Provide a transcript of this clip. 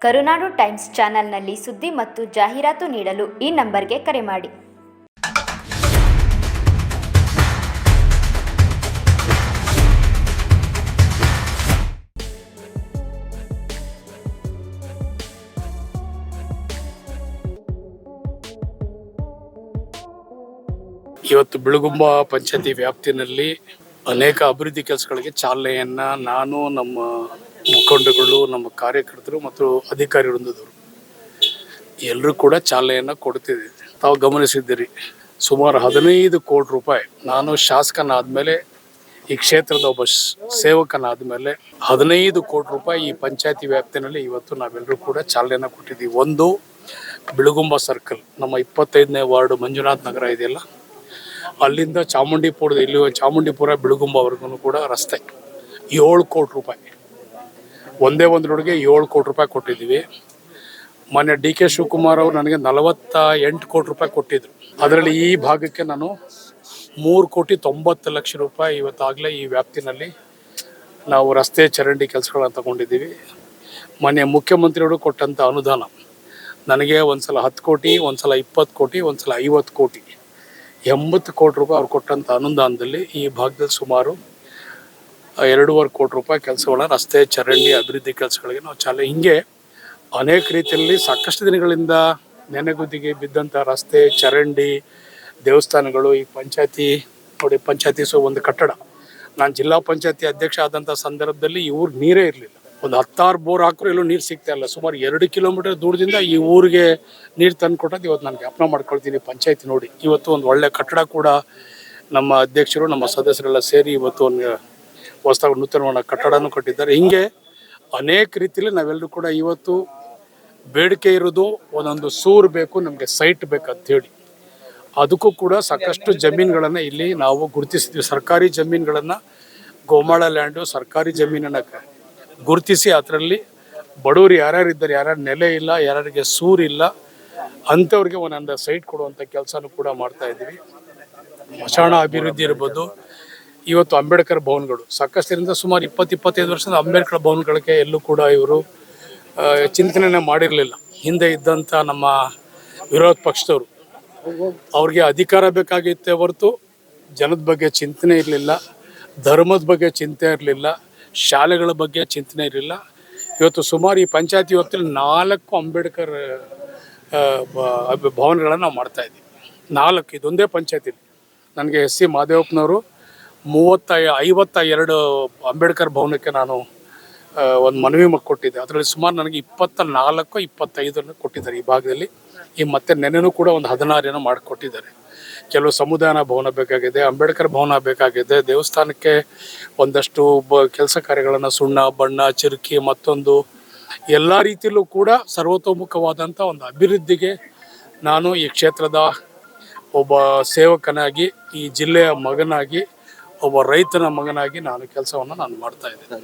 ಕರುನಾಡು times ಚಾನೆಲ್ನಲ್ಲಿ ಸುದ್ದಿ ಮತ್ತು ಜಾಹೀರಾತು ನೀಡಲು ಈ ನಂಬರ್ಗೆ ಕರೆ ಮಾಡಿ. ಇವತ್ತು ಬಿಳುಗುಂಬ ಪಂಚಾಯತಿ ವ್ಯಾಪ್ತಿನಲ್ಲಿ ಅನೇಕ ಅಭಿವೃದ್ಧಿ ಕೆಲಸಗಳಿಗೆ ಚಾಲನೆಯನ್ನು ನಾನು ನಮ್ಮ ಮುಖಂಡಗಳು, ನಮ್ಮ ಕಾರ್ಯಕರ್ತರು ಮತ್ತು ಅಧಿಕಾರಿ ವೃಂದದವರು ಎಲ್ಲರೂ ಕೂಡ ಚಾಲನೆಯನ್ನು ಕೊಡ್ತಿದ್ದೆ ತಾವು ಗಮನಿಸಿದ್ದೀರಿ, ಸುಮಾರು ಹದಿನೈದು ಕೋಟಿ ರೂಪಾಯಿ. ನಾನು ಶಾಸಕನಾದ್ಮೇಲೆ, ಈ ಕ್ಷೇತ್ರದ ಒಬ್ಬ ಸೇವಕನಾದ ಮೇಲೆ ಹದಿನೈದು ಕೋಟಿ ರೂಪಾಯಿ ಈ ಪಂಚಾಯತಿ ವ್ಯಾಪ್ತಿನಲ್ಲಿ ಇವತ್ತು ನಾವೆಲ್ಲರೂ ಕೂಡ ಚಾಲನೆಯನ್ನು ಕೊಟ್ಟಿದ್ದೀವಿ. ಒಂದು ಬಿಳುಗುಂಬ ಸರ್ಕಲ್, ನಮ್ಮ ಇಪ್ಪತ್ತೈದನೇ ವಾರ್ಡ್ ಮಂಜುನಾಥ್ ನಗರ ಇದೆಯಲ್ಲ? ಅಲ್ಲಿಂದ ಚಾಮುಂಡಿಪುರದ ಇಲ್ಲಿ ಚಾಮುಂಡಿಪುರ ಬಿಳುಗುಂಬವರೆಗೂ ಕೂಡ ರಸ್ತೆ. ಏಳು ಕೋಟಿ ರೂಪಾಯಿ. ಒಂದೇ ಒಂದು ರೋಡ್ಗೆ ಏಳು ಕೋಟಿ ರೂಪಾಯಿ ಕೊಟ್ಟಿದ್ದೀವಿ. ಮೊನ್ನೆ ಡಿ ಕೆ ಶಿವಕುಮಾರ್ ಅವರು ನನಗೆ ನಲವತ್ತ ಎಂಟು ಕೋಟಿ ರೂಪಾಯಿ ಕೊಟ್ಟಿದ್ರು. ಅದರಲ್ಲಿ ಈ ಭಾಗಕ್ಕೆ ನಾನು ಮೂರು ಕೋಟಿ ತೊಂಬತ್ತು ಲಕ್ಷ ರೂಪಾಯಿ ಇವತ್ತಾಗಲೇ ಈ ವ್ಯಾಪ್ತಿನಲ್ಲಿ ನಾವು ರಸ್ತೆ ಚರಂಡಿ ಕೆಲಸಗಳನ್ನು ತಗೊಂಡಿದ್ದೀವಿ. ಮೊನ್ನೆ ಮುಖ್ಯಮಂತ್ರಿಗಳು ಕೊಟ್ಟಂಥ ಅನುದಾನ ನನಗೆ ಒಂದ್ಸಲ ಹತ್ತು ಕೋಟಿ, ಒಂದ್ಸಲ ಇಪ್ಪತ್ತು ಕೋಟಿ, ಒಂದ್ಸಲ ಐವತ್ತು ಕೋಟಿ, ಎಂಬತ್ತು ಕೋಟಿ ರೂಪಾಯಿ ಅವ್ರು ಕೊಟ್ಟಂಥ ಅನುದಾನದಲ್ಲಿ ಈ ಭಾಗದಲ್ಲಿ ಸುಮಾರು ಎರಡೂವರೆ ಕೋಟಿ ರೂಪಾಯಿ ಕೆಲಸಗಳನ್ನ ರಸ್ತೆ, ಚರಂಡಿ, ಅಭಿವೃದ್ಧಿ ಕೆಲಸಗಳಿಗೆ ನಾವು ಚಾಲನೆ ಹಿಂಗೆ ಅನೇಕ ರೀತಿಯಲ್ಲಿ ಸಾಕಷ್ಟು ದಿನಗಳಿಂದ ನೆನೆಗುದಿಗೆ ಬಿದ್ದಂಥ ರಸ್ತೆ, ಚರಂಡಿ, ದೇವಸ್ಥಾನಗಳು, ಈ ಪಂಚಾಯತಿ ನೋಡಿ ಪಂಚಾಯತಿ ಸೊ ಒಂದು ಕಟ್ಟಡ. ನಾನು ಜಿಲ್ಲಾ ಪಂಚಾಯತಿ ಅಧ್ಯಕ್ಷ ಆದಂಥ ಸಂದರ್ಭದಲ್ಲಿ ಈ ಊರಿಗೆ ನೀರೇ ಇರಲಿಲ್ಲ. ಒಂದು ಹತ್ತಾರು ಬೋರ್ ಹಾಕಿದ್ರು ಎಲ್ಲೂ ನೀರು ಸಿಗ್ತಾ ಇಲ್ಲ. ಸುಮಾರು ಎರಡು ಕಿಲೋಮೀಟರ್ ದೂರದಿಂದ ಈ ಊರಿಗೆ ನೀರು ತಂದು ಕೊಟ್ಟದ್ದು ಇವತ್ತು ನಾನು ಜ್ಞಾಪನ ಮಾಡ್ಕೊಳ್ತೀನಿ ಪಂಚಾಯತಿ ನೋಡಿ. ಇವತ್ತು ಒಂದು ಒಳ್ಳೆ ಕಟ್ಟಡ ಕೂಡ ನಮ್ಮ ಅಧ್ಯಕ್ಷರು, ನಮ್ಮ ಸದಸ್ಯರೆಲ್ಲ ಸೇರಿ ಇವತ್ತು ಒಂದು ಹೊಸದಾಗಿ ನೂತನವಾದ ಕಟ್ಟಡನೂ ಕಟ್ಟಿದ್ದಾರೆ. ಹಿಂಗೆ ಅನೇಕ ರೀತಿಯಲ್ಲಿ ನಾವೆಲ್ಲರೂ ಕೂಡ ಇವತ್ತು ಬೇಡಿಕೆ ಇರೋದು ಒಂದೊಂದು ಸೂರು ಬೇಕು, ನಮಗೆ ಸೈಟ್ ಬೇಕು ಹೇಳಿ. ಅದಕ್ಕೂ ಕೂಡ ಸಾಕಷ್ಟು ಜಮೀನುಗಳನ್ನು ಇಲ್ಲಿ ನಾವು ಗುರುತಿಸಿದ್ವಿ ಸರ್ಕಾರಿ ಜಮೀನುಗಳನ್ನು ಗೋಮಾಳ ಲ್ಯಾಂಡು, ಸರ್ಕಾರಿ ಜಮೀನನ್ನು ಗುರುತಿಸಿ ಅದರಲ್ಲಿ ಬಡವರು ಯಾರ್ಯಾರು ಇದ್ದಾರೆ, ಯಾರ್ಯಾರು ನೆಲೆ ಇಲ್ಲ, ಯಾರ್ಯಾರಿಗೆ ಸೂರು ಇಲ್ಲ, ಅಂಥವ್ರಿಗೆ ಒಂದೊಂದು ಸೈಟ್ ಕೊಡುವಂಥ ಕೆಲಸನೂ ಕೂಡ ಮಾಡ್ತಾ ಇದ್ದೀವಿ. ಮಶಾಣ ಅಭಿವೃದ್ಧಿ ಇರ್ಬೋದು ಇವತ್ತು ಅಂಬೇಡ್ಕರ್ ಭವನಗಳು. ಸಾಕಷ್ಟರಿಂದ ಸುಮಾರು ಇಪ್ಪತ್ತು, ಇಪ್ಪತ್ತೈದು ವರ್ಷದ ಅಂಬೇಡ್ಕರ್ ಭವನಗಳಿಗೆ ಎಲ್ಲೂ ಕೂಡ ಇವರು ಚಿಂತನೆ ಮಾಡಿರಲಿಲ್ಲ. ಹಿಂದೆ ಇದ್ದಂಥ ನಮ್ಮ ವಿರೋಧ ಪಕ್ಷದವರು. ಅವ್ರಿಗೆ ಅಧಿಕಾರ ಬೇಕಾಗಿತ್ತೇ ಹೊರತು ಜನದ ಬಗ್ಗೆ ಚಿಂತನೆ ಇರಲಿಲ್ಲ, ಧರ್ಮದ ಬಗ್ಗೆ ಚಿಂತೆ ಇರಲಿಲ್ಲ, ಶಾಲೆಗಳ ಬಗ್ಗೆ ಚಿಂತನೆ ಇರಲಿಲ್ಲ. ಇವತ್ತು ಸುಮಾರು ಈ ಪಂಚಾಯತಿ ವ್ಯಾಪ್ತಿಯಲ್ಲಿ ನಾಲ್ಕು ಅಂಬೇಡ್ಕರ್ ಭವನಗಳನ್ನು ನಾವು ಮಾಡ್ತಾ ಇದ್ದೀವಿ. ನಾಲ್ಕು, ಇದೊಂದೇ ಪಂಚಾಯತಿ ನನಗೆ ಎಸ್ ಸಿ ಮಾದೇವಪ್ಪನವರು ಮೂವತ್ತ, ಐವತ್ತ ಎರಡು ಅಂಬೇಡ್ಕರ್ ಭವನಕ್ಕೆ ನಾನು ಒಂದು ಮನವಿ ಕೊಟ್ಟಿದ್ದೆ. ಅದರಲ್ಲಿ ಸುಮಾರು ನನಗೆ ಇಪ್ಪತ್ತ ನಾಲ್ಕು ಇಪ್ಪತ್ತೈದನ್ನು ಕೊಟ್ಟಿದ್ದಾರೆ ಈ ಭಾಗದಲ್ಲಿ. ಈ ಮತ್ತೆ ನೆನೆನೂ ಕೂಡ ಒಂದು ಹದಿನಾರು ಏನೋ ಮಾಡಿಕೊಟ್ಟಿದ್ದಾರೆ. ಕೆಲವು ಸಮುದಾಯ ಭವನ ಬೇಕಾಗಿದೆ, ಅಂಬೇಡ್ಕರ್ ಭವನ ಬೇಕಾಗಿದೆ, ದೇವಸ್ಥಾನಕ್ಕೆ ಒಂದಷ್ಟು ಬ, ಕೆಲಸ ಕಾರ್ಯಗಳನ್ನು ಸುಣ್ಣ, ಬಣ್ಣ, ಚಿರುಕಿ, ಮತ್ತೊಂದು ಎಲ್ಲ ರೀತಿಯಲ್ಲೂ ಕೂಡ ಸರ್ವತೋಮುಖವಾದಂಥ ಒಂದು ಅಭಿವೃದ್ಧಿಗೆ ನಾನು ಈ ಕ್ಷೇತ್ರದ ಒಬ್ಬ ಸೇವಕನಾಗಿ, ಈ ಜಿಲ್ಲೆಯ ಮಗನಾಗಿ ಒಬ್ಬ ರೈತನ ಮಗನಾಗಿ ನಾನು ಕೆಲಸವನ್ನು ನಾನು ಮಾಡ್ತಾ ಇದ್ದೇನೆ.